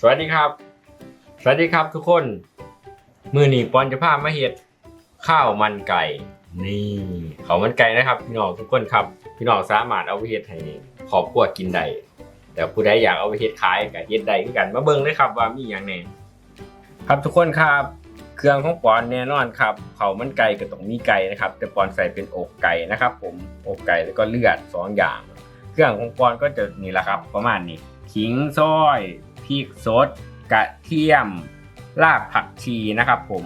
สวัสดีครับ สวัสดีครับทุกคน มือหนีปอนจะพามาเฮ็ดข้าวมันไก่ นี่ข้าวมันไก่นะครับพี่น้องทุกคนครับ พี่น้องสามารถเอาไปเฮ็ดให้ครอบครัวกินได้แต่ผู้ใดอยากเอาไปเฮ็ดขายก็เฮ็ดได้คือกันมาเบิ่งเลยครับว่ามีอย่างแหน่ครับทุกคนครับ เครื่องของปอนแน่นอนครับข้าวมันไก่ก็ต้องมีไก่นะครับ แต่ปอนใส่เป็นอกไก่นะครับ ผมอกไก่แล้วก็เลือดสองอย่าง เครื่องของปอนก็จะนี่แหละครับ ประมาณนี้ขิงซอย พริกสด กระเทียม รากผักชีนะครับ ผม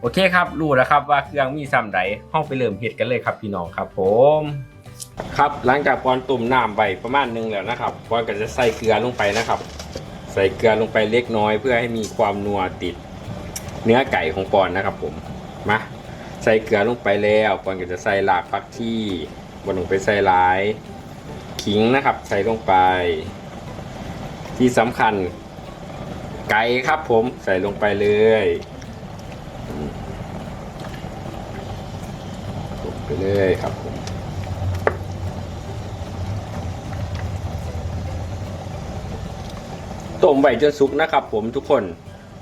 โอเคครับรู้แล้วครับว่าเครื่องมีซ้ำใดห้องไปเริ่มเฮ็ดกันเลยครับพี่น้องครับ ผม ครับหลังจากปอนตุ่มน้ำไปประมาณนึงแล้วนะครับปอนก็จะใส่เกลือลงไปนะครับ ใส่เกลือลงไปเล็กน้อย เพื่อให้มีความนัวติด เนื้อไก่ของปอนนะครับ ผมมาใส่เกลือลงไปแล้วปอนก็จะใส่รากผักชีบนลงไปใส่หลายขิงนะครับ ใส่ลงไป ที่สำคัญ ไก่ครับผมใส่ลงไปเลยอืมลงไปเลยครับผมต้มใบจนสุกนะครับผมทุกคน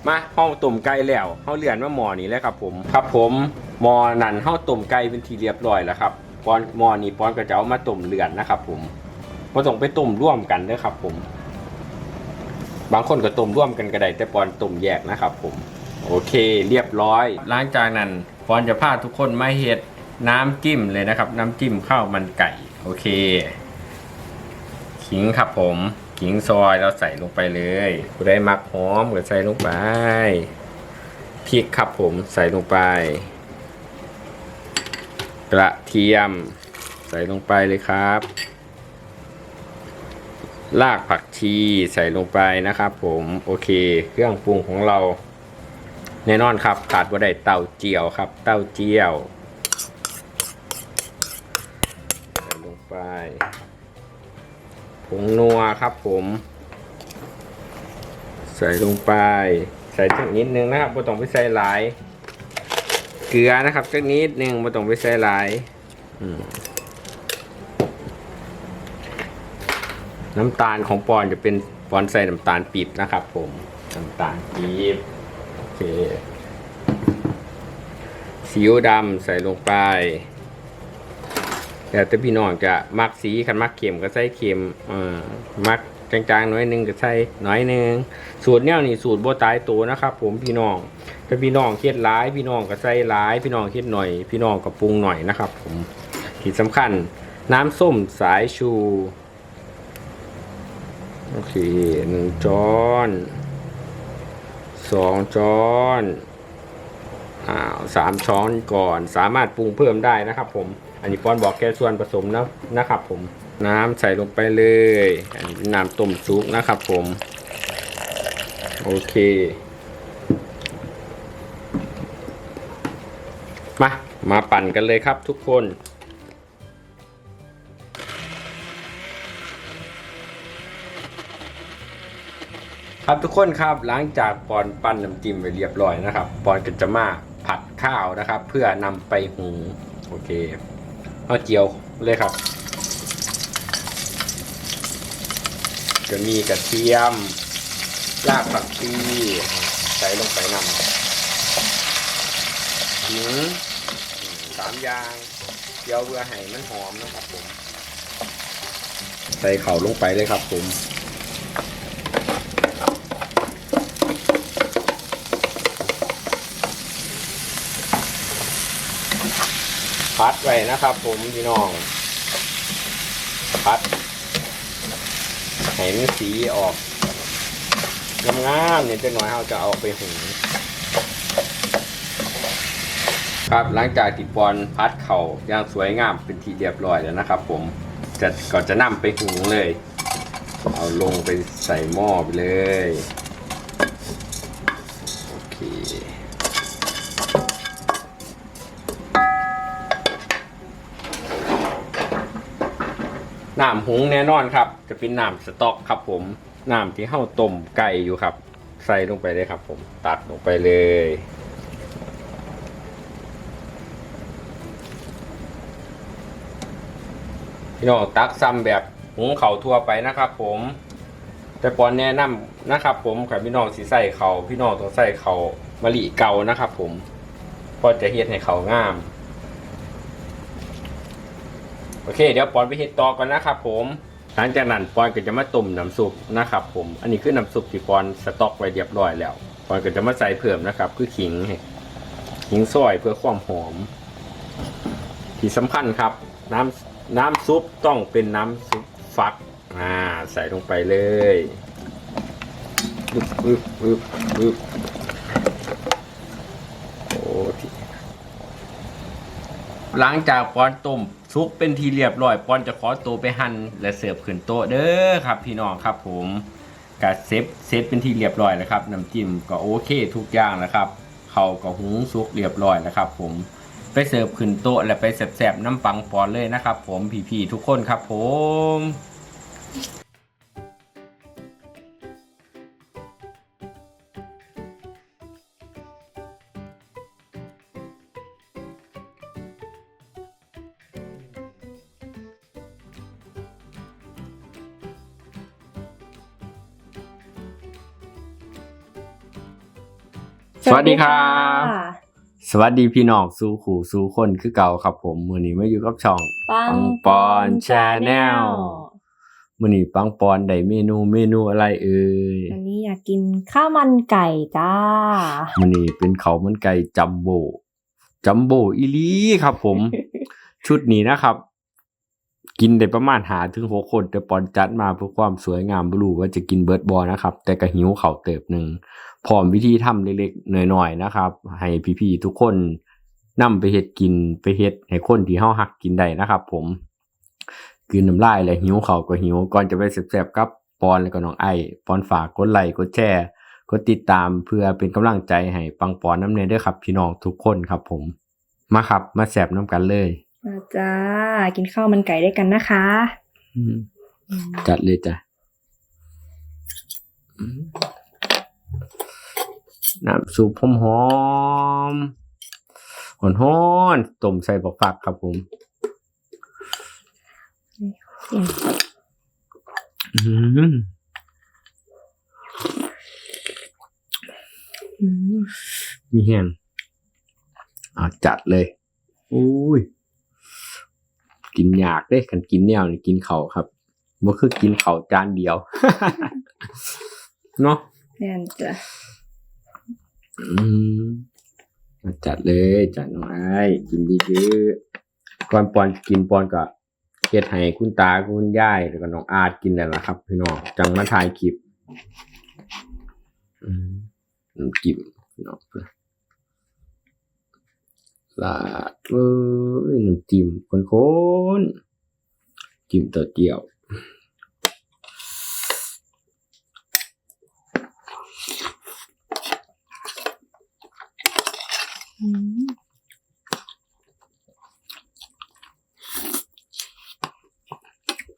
มาห้องต้มไก่แล้วห้องเลือนว่าหมอนี้เลยครับ ผมครับผมหมอนั่นห้องต้มไก่เป็นทีเรียบร้อยแล้วครับปอนหมอนี้ปอนก็จะเอามาต้มเลือนนะครับ ผมพอต้องไปต้มร่วมกันด้วยครับ ผม บางคนก็ต้มร่วมกันก็ได้แต่ปอนต้มแยกนะครับผม โอเค เรียบร้อยหลังจากนั้นปอนจะพาทุกคนมาเฮ็ดน้ำจิ้มเลยนะครับ น้ำจิ้มข้าวมันไก่ โอเค ขิงครับผมขิงซอยเราใส่ลงไปเลยผู้ใดมักหอมก็ใส่ลงไปพริกครับผมใส่ลงไป กระเทียม ใส่ลงไปเลยครับ รากผักชีใส่ลงไปนะครับผมโอเค เครื่องปรุงของเรา แน่นอนครับขาดว่าได้เต้าเจี้ยวครับ เต้าเจี้ยวใส่ลงไปผงนัวครับผม ใส่ลงไป ใส่จักนิดนึงนะครับไม่ต้องไปใส่หลาย เกลือนะครับจักนิดนึงไม่ต้องไปใส่หลายอืม น้ำตาลของปอนจะเป็นปอนใส่น้ำตาลปีบนะครับผม น้ำตาลปี๊บโอเคซีอิ๊วดำใส่ลงไปแต่ถ้าพี่น้องจะมักสีคันมักเค็มก็ใส่เค็มอ่อมักจางๆน้อยหนึงก็ใส่หน้อยหนึงสูตรเนี้ยนี่สูตรโบตายตัวนะครับ ผมพี่น้องถ้าพี่น้องเครียดร้ายพี่น้องก็ใส่ร้าย พี่น้องเครียดหน่อย พี่น้องก็ปรุงหน่อยนะครับ ผมที่สำคัญน้ำส้มสายชู โอเคหนึ่งช้อนสองช้อนอ้าวสามช้อนก่อนสามารถปรุงเพิ่มได้นะครับ ผม อันนี้ป้อนบอกแค่ส่วนผสมนะนะครับ ผมน้ำใส่ลงไปเลย อันนี้เป็นน้ำต้มซุปนะครับ ผม โอเคมามาปั่นกันเลยครับทุกคน ครับทุกคนครับหลังจากปอนปั้นน้ำจิ้มไปเรียบร้อยนะครับปอนก็จะมาผัดข้าวนะครับ เพื่อนำไปหุงโอเคเอาเจียวเลยครับจะมีกระเทียมรากผักชีใส่ลงไปนำหิงสามอย่างเจียวเพื่อให้มันหอมนะครับผม ใส่เข่าลงไปเลยครับผม พัดไว้นะครับ ผมพี่น้อง พัดให้มันสีออกงามๆเนี่ยจะหน่อยเราจะเอาไปหุงครับหลังจากที่ปอนพัดเขาอย่างสวยงามเป็นทีเรียบร้อยแล้วนะครับ ผมจะก็จะนำไปหุงเลย เอาลงไปใส่หม้อไปเลย น้ำหุงแน่นอนครับ จะเป็นน้ำสต๊อกครับ ผมน้ำที่เข้าต้มไก่อยู่ครับ ใส่ลงไปเลยครับ ผมตักลงไปเลยพี่น้องตักซ้ำแบบหุงเข่าทั่วไปนะครับ ผม แต่ปอนแนะนำนะครับ ผมกับพี่น้องสีใส่เขาพี่น้องต้องใส่เขามะลิเก่านะครับ ผมเพอจะเฮ็ดให้เขางาม โอเค เดี๋ยวปอนไปเฮ็ดต่อก่อนนะครับผมหลังจากนั้นปอนก็จะมาต้มน้ำซุปนะครับผม อันนี้คือน้ำซุปที่ปอนสต๊อกไว้เรียบร้อยแล้วปอนก็จะมาใส่เพิ่มนะครับ คือขิงขิงซอยเพื่อความหอม ที่สำคัญครับ น้ำน้ำซุปต้องเป็นน้ำซุปฟักอ่าใส่ลงไปเลยปึ๊บปึ๊บปึ๊บปึ๊บโอ้ทีหลังจากปอนต้ม ซุกเป็นทีเรียบร้อยปอนจะขอตัวไปหั่นและเสิร์ฟขึ้นโต๊ะเด้อครับ พี่น้องครับผมกัเซฟเซฟเป็นทีเรียบร้อยแล้วครับน้ำจิ้มก็โอเคทุกอย่างนะครับเขาก็หุงซุกเรียบร้อยแล้วครับ ผมไปเสิร์ฟขึ้นโต๊ะและไปแสบๆน้ำปังปอนเลยนะครับ ผมพี่ๆทุกคนครับ ผม วัสดีครับสวัสดีพี่น้องสู่ขู่สู่คนคือเก่าครับผมมือนี้มาอยู่กับช่องปังปอน Channel มือนี้ปังปอนได้เมนูเมนูอะไรเอ่ยวันนี้อยากกินข้าวมันไก่จ้ามือนี้เป็นเขาวมันไก่จัมโบ้จัมโบ้อีหลีครับผม ชุดนี้นะครับ กินได้ประมาณหาถึงหกคนแต่ปอนจัดมาเพื่อความสวยงามบรู้ว่าจะกินเบิร์ดบอนะครับ แต่ก็หิวเขาวเติบหนึ่ง พร้อมวิธีทำเล็กๆหน่อยๆนะครับ ให้พี่ๆทุกคนนำไปเฮ็ดกินไปเฮ็ดให้คนที่เฮาฮักกินได้นะครับ ผมคืนน้ำลายและหิวเขาวก็หิวก่อนจะไปแซ่บๆกับปอนและก็น้องไอปอนฝากกดไลค์กดแชร์กดติดตามเพื่อเป็นกำลังใจให้ปังปอนน้ำเนยด้วยครับ พี่น้องทุกคนครับ ผม มาครับ มาแซ่บน้ำกันเลยมาจ้ากินข้าวมันไก่ด้วยกันนะคะอืมจัดเลยจ้ะอืม น้ำซุปหอมหอมหอนหอนต้มใส่บักฟักครับผมอืมอืมมีแห้งอ่าจัดเลยอุ้ย กินยากเด้กันกินแนวนี่กินเข่าครับมันคือกินเข่าจานเดียว เนาะแม่นจ้ะ จัดเลยจัดหน่อยกินดีเยอะก่อนปอนกินปอนก็เฮ็ดให้คุณตาคุณยายแล้วก็น้องอาจกินนั่นแหละครับ พี่น้องจังมาถ่ายคลิปอืมน้ำจิ้มพี่น้องลาดเอ้ยน้ำจิ้มคนๆจิ้มตัวเดียว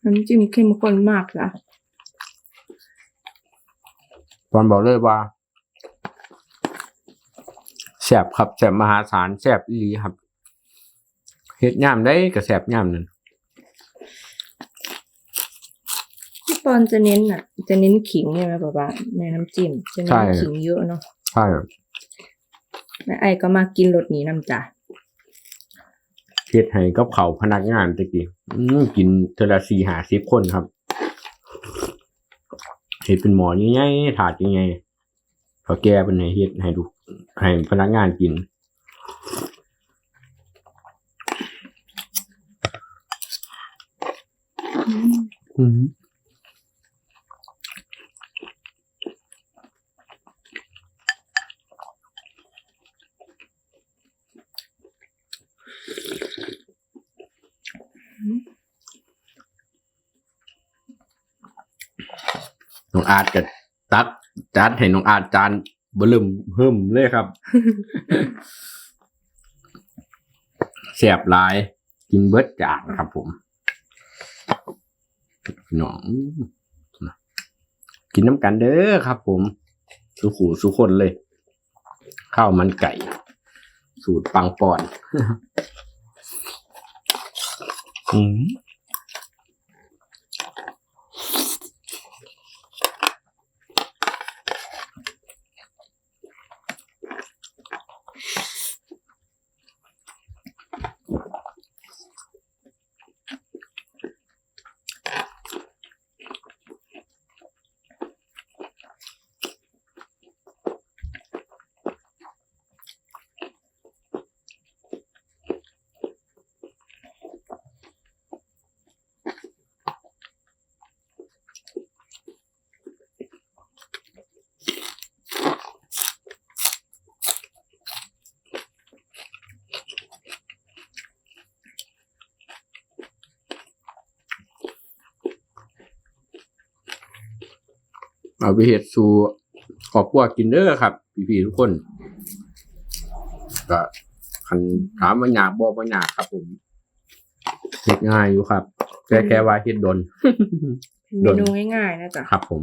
น้ำจิ้มเข้มข้นมากจ้ะปอนบอกเลยว่าแสบครับแสบมหาศาลแสบอีหลีครับเฮ็ดย่ามได้ก็แสบย่ามนั่นพี่ปอนจะเน้นอะ จะเน้นขิงใช่ไหมป๊าป๊าในน้ำจิ้มจะเน้นขิงเยอะเนาะใช่แม่ไอ้ก็มากินรสนี้น้ำจ้ะ เฮ็ดให้กับเขาพนักงานตะกี้กินเทละสี่หาสิบคนครับเฮ็ดเป็นหมอใหญ่ๆถาดยังไงเขาแก้เป็นให้เฮ็ดให้ดูให้พนักงานกินอืม น้องอาจก็ตัดจัดให้น้องอาจจานบลึมเพิ่มเลยครับแสบหลาย กินเบิดจานครับผมพี่น้องกินน้ำกันเด้อครับ ผม สุขูสุคนเลย ข้าวมันไก่ สูตรปังปอน อืม เอาไปเฮ็ดสู่ครอบครัวกินเด้อครับ พี่ๆทุกคนก็คันถามว่ายากบ่บ่ยากครับผมเฮ็ดง่ายอยู่ครับแค่แค่ว่าเฮ็ดดน เมนูง่ายๆนะจ๊ะครับผม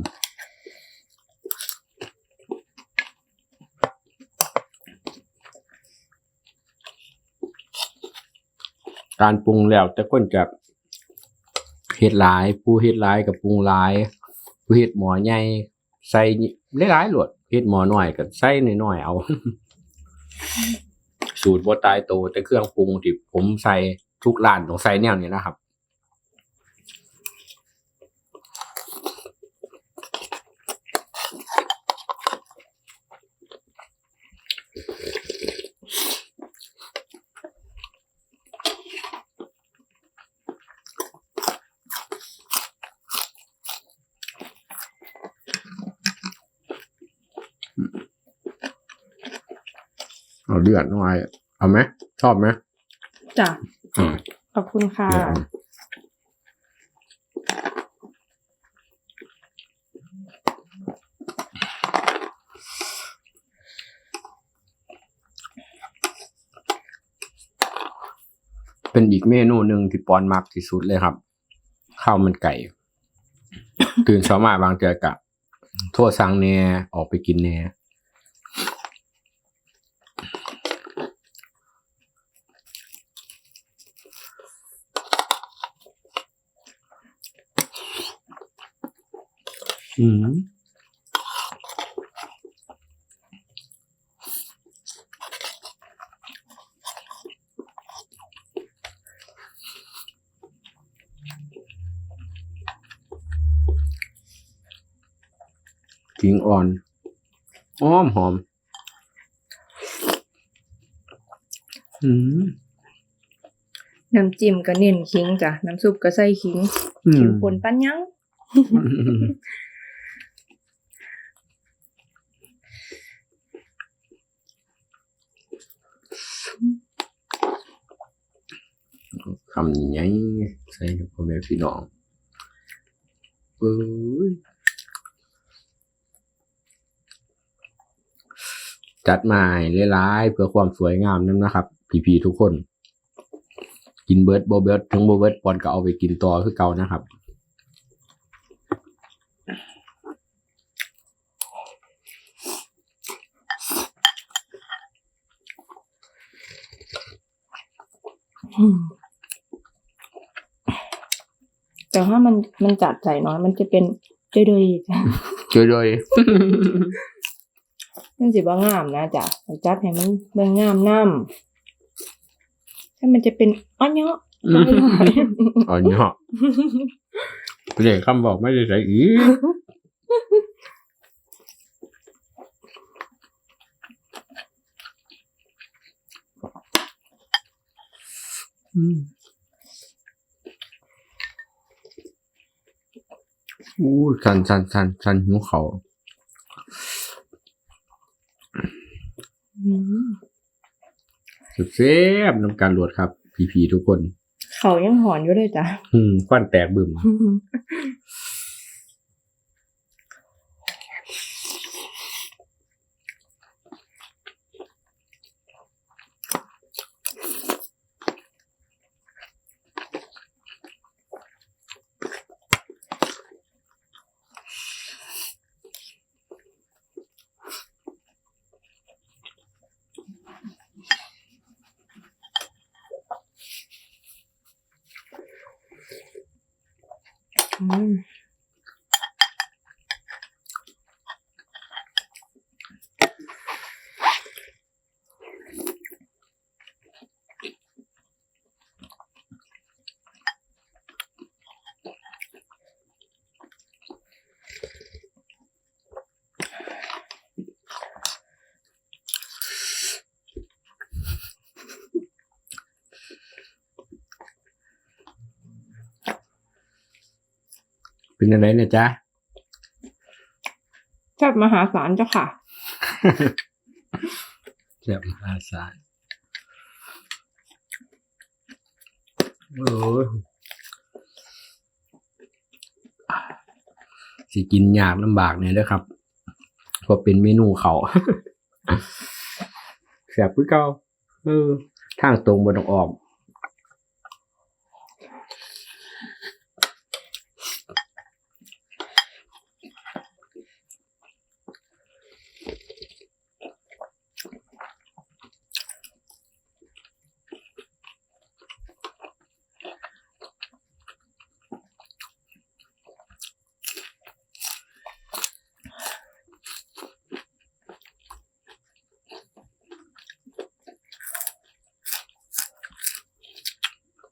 การปรุงแล้วแต่คนจะเฮ็ดหลาย ผู้เฮ็ดหลายกับปรุงหลายผู้ เฮ็ดหมอใหญ่ใส่หลายๆหลดเฮ็ดหมอน้อยก็ใส่น้อยๆเอา สูตรบ่ตายโตแต่เครื่องปรุงที่ผมใส่ทุกร้านต้องใส่แนวนี้นะครับ เอาเลือดหน่อยเอาไหมชอบไหมจ้ะอืมขอบคุณค่ะเลือดเป็นอีกเมนูหนึ่งที่ปอนมักที่สุดเลยครับข้าวมันไก่ ตื่นเช้ามาบางเจอกะโทษสั่งแหน่ออกไปกินแหน่ อืมขิงอ่อนหอมหอม อืม น้ำจิ้มก็เน้นขิงจ้ะ น้ำซุปก็ใส่ขิงอืขิม งคนปั้นยัง คำใหญ่ ใส่กับพ่อแม่พี่น้องเอ้ยจัดมาให้หลายๆเพื่อความสวยงามนั่นนะครับ พี่ๆทุกคน กินเบิร์ดโบเบิร์ดทั้งโบเบิร์ดปอนก็เอาไปกินต่อคือเก่านะครับอืม แต่ถ้ามันมันจัดใส่น้อยมันจะเป็นเจยๆจ้ะช่วยด้วยมันสิบ่งามนะจ๊ะแต่จัดให้มันเบิ่งงามน้ำถ้ามันจะเป็นอ้อนเนาะอ๋อเนาะเรียกคำบอกไม่ได้ใส่อีกอืม อู้สันสันสันสันหิวเขาอืมเซฟน้ำการหลวดครับ พีพีทุกคน เขายังหอนอยู่เลยจ้ะอืมควันแตกบึม อืม เป็นอะไรเนี่ยจ๊ะแซ่บมหาศาลเจ้าค่ะเจ็บมหาศาลโอ้ยสิกินยากลำบากเนี่ยเด้อครับเพราะเป็นเมนูเขาแสบพื้เก่าเออทางตรงบนต้องออก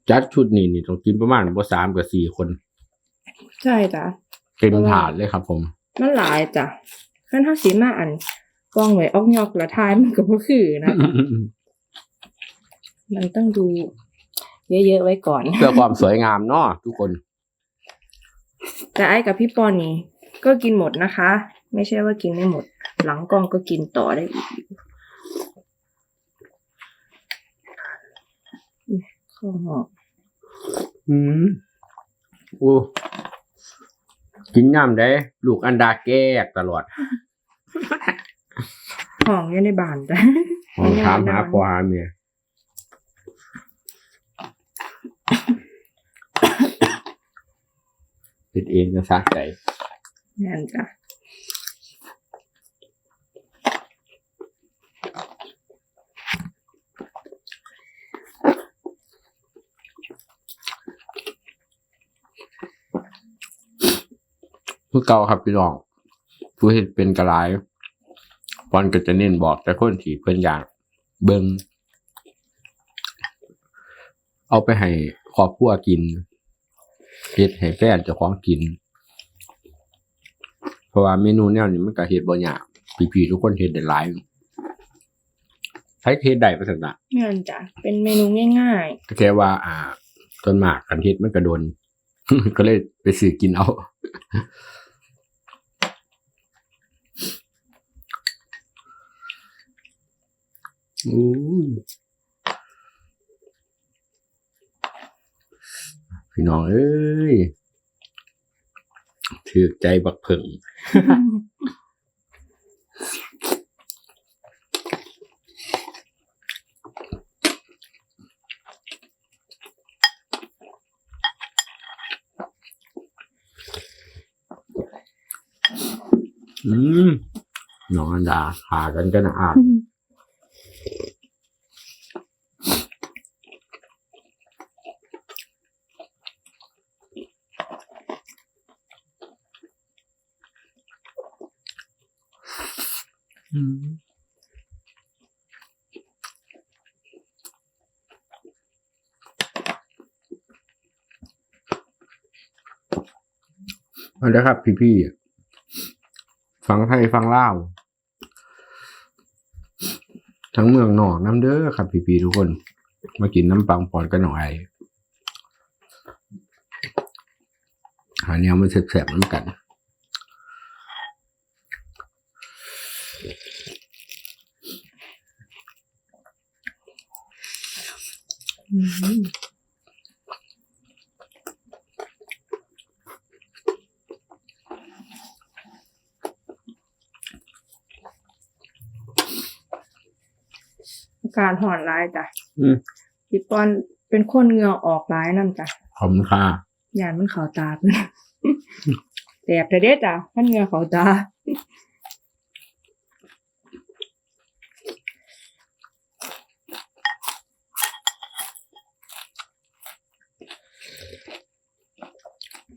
จัดชุดนี้นี่ต้องกินประมาณบ่สามกับสี่คนใช่จ้ะเต็มถาดเลยครับ ผม มันหลายจ้ะขั้นถ้าสีมาอันกองไว้ออกยอกละทายมันก็บ่คือนะมันต้องดู เยอะๆไว้ก่อนเพื่อความสวยงามเนาะทุกคน แต่ไอ้กับพี่ปอนนี่ ก็กินหมดนะคะ ไม่ใช่ว่ากินไม่หมด หลังกล้องก็กินต่อได้อีกอุ๊ยข้าวหอม อืมโอ้กินย่ำได้ลูกอันดาแก้กตลอดหอมอยู่ในบ้านจ้ะของถามหาพ่อหาเมียติดเองจะสะใจนั่นจ้ะ ผู้เก่าครับพี่น้องผู้เห็นเป็นกระไรปอนก็จะเน้นบอกแต่คนที่เพิ่นอยากเบิงเอาไปให้ครอบครัวกินเฮ็ดให้แฟนเจ้าของกิน เพราะว่าเมนูแนวนี้มันก็เฮ็ดบ่ยากพี่ๆทุกคนเฮ็ดได้หลายใช้เฮ็ดได้ประสันนะนั่นจ้ะเป็นเมนูง่ายก็แค่ว่า อ่าต้นหมากกันเฮ็ดมันก็โดน ก็เลยไปซื้อกินเอาอู้พี่น้องเอ้ยถือใจบักเพิ่ง อืมน้องอันดาหากันกันอาบอืมเอาละครับพี่ๆ ฟังไทยฟังเล่าทั้งเมืองหนอกน้ำเด้อครับพี่ปีทุกคน มากินน้ำปังปอนกันหน่อย หาแนวมันแสบๆน้ำกัน อืม การหอนร้ายจ้ะอืมพี่ปอนเป็นคนเหงือออกร้ายนั่นจ้ะขอบคุณค่ะยานมันเขาตาเพื่อนแสบแต่เด็ดจ้ะท่านเหงือเขาตา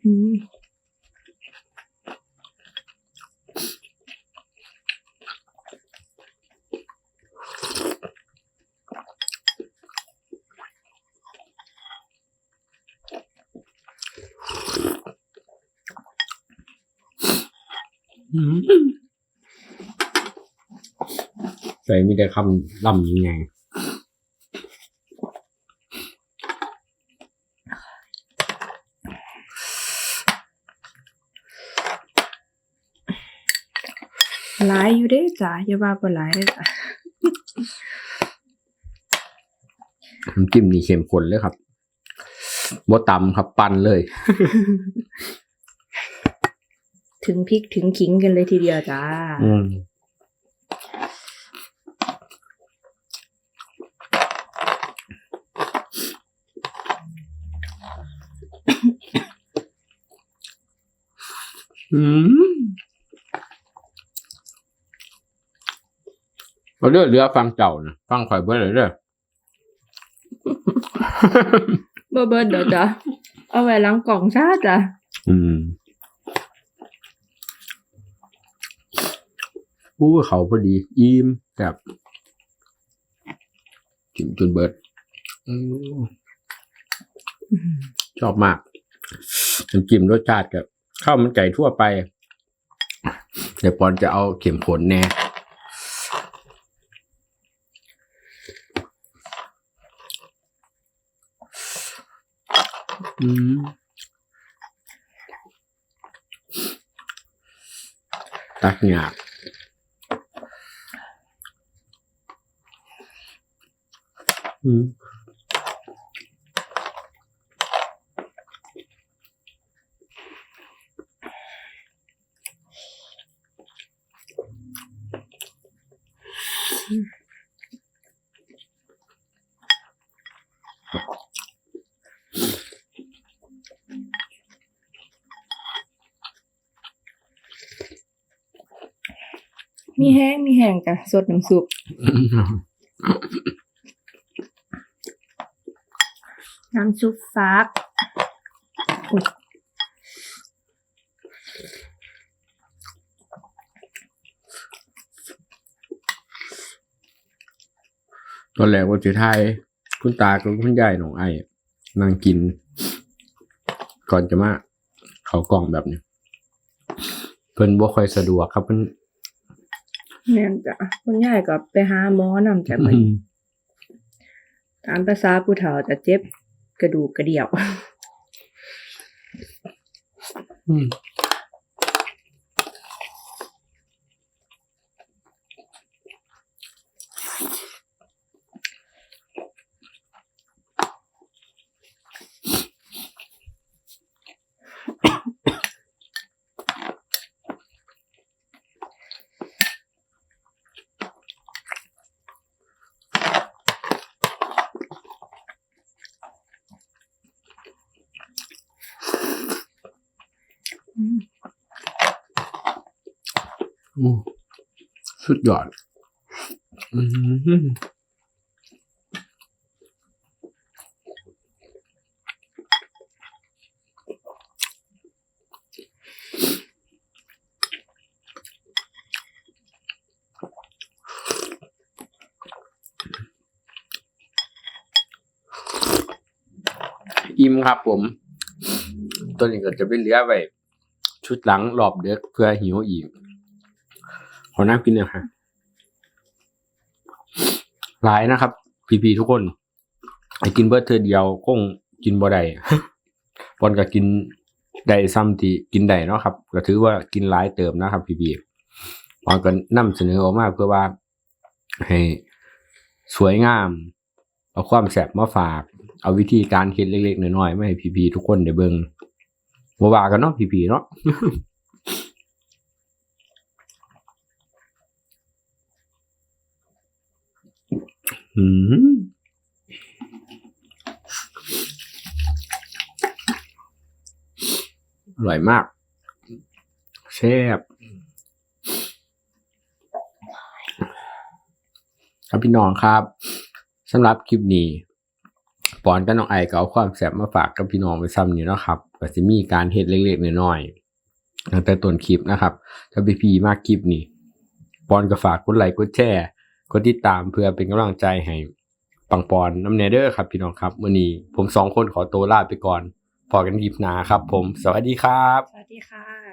อืม ใส่มีแต่คำล่ำยังไงหลายอยู่เด้จ้ะอย่าว่าบ่หลายเด้จ้ะน้ำจิ้มนี่เข้มข้นเลยครับบ่ตำครับปั่นเลย ถึงพริกถึงขิงกันเลยทีเดียวจ้า อืมอืมเอาเรือเรือฟังเจ้านะฟังข่อยเบิ่เลยเด้อ เบอร์เบิร์ดเดี๋ยวจ้ะเอาไว้หล้างกล่องซ่าจ้ะอืม อู้เขาพอดี อิ่มแบบจิ้มจนเบิดอืมชอบมากน้ำจิ้มรสชาติกับข้าวมันไก่ทั่วไป เดี๋ยวปอนจะเอาเข็มขนแน่อืมตักหยาบ มมีแห้งมีแห้งจ้ะสดน้ำซุป น้ำซุปฟักอุ๊ยตอนแรกว่าจะทาย คุณตากับคุณยายหนองไอ้นั่งกิน ก่อนจะมา เขากล่องแบบนี้ เพิ่นบ่ค่อยสะดวกครับเพิ่นแม่นจ้ะคุณยายก็ไปหาหมอนำจ้ะมื้อนี้ตามภาษาผู้เฒ่าจะเจ็บ กระดูกกระเดี่ยว อืมอู้ สุดยอดอิ่มครับผม ตัวนี้ก็จะเป็นเหลือไว้ชุดหลังรอบเด็กเพื่อหิวอีก อน้ำกินหน่อยค่ะ หลายนะครับ พีๆทุกคนไอ้กินเบิร์ดเธอเดียวคงกินบ่ได้ปอนก็กินได้ซ้ำที่กินได้เนาะครับ ก็ถือว่ากินหลายเติมนะครับ พีๆปอนก็นำเสนอออกมาเพื่อว่า ให้สวยงาม เอาความแสบมาฝาก เอาวิธีการคิดเล็กๆน้อยๆมาให้พีๆทุกคนได้เบิ่งบ่ว่ากันเนาะพีๆเนาะ อืมอร่อยมากแซ่บครับพี่น้องครับสำหรับคลิปนี้ปอนกับน้องไอก็เอาความแซ่บมาฝากกับพี่น้องไปซ้ำนี่นะครับก็จะมีการเฮ็ดเล็กๆน้อยๆตั้งแต่ต้นคลิปนะครับ ถ้าพี่พีมากคลิปนี้ปอนก็ฝากกดไลค์กดแชร์ กดติดตามเพื่อเป็นกำลังใจให้ปังปอนน้ำเนเดอร์ครับพี่น้องครับวันนี้ผมสองคนขอตัวลาไปก่อนพอกันคลิบหนาครับผม สวัสดีครับ สวัสดีค่ะ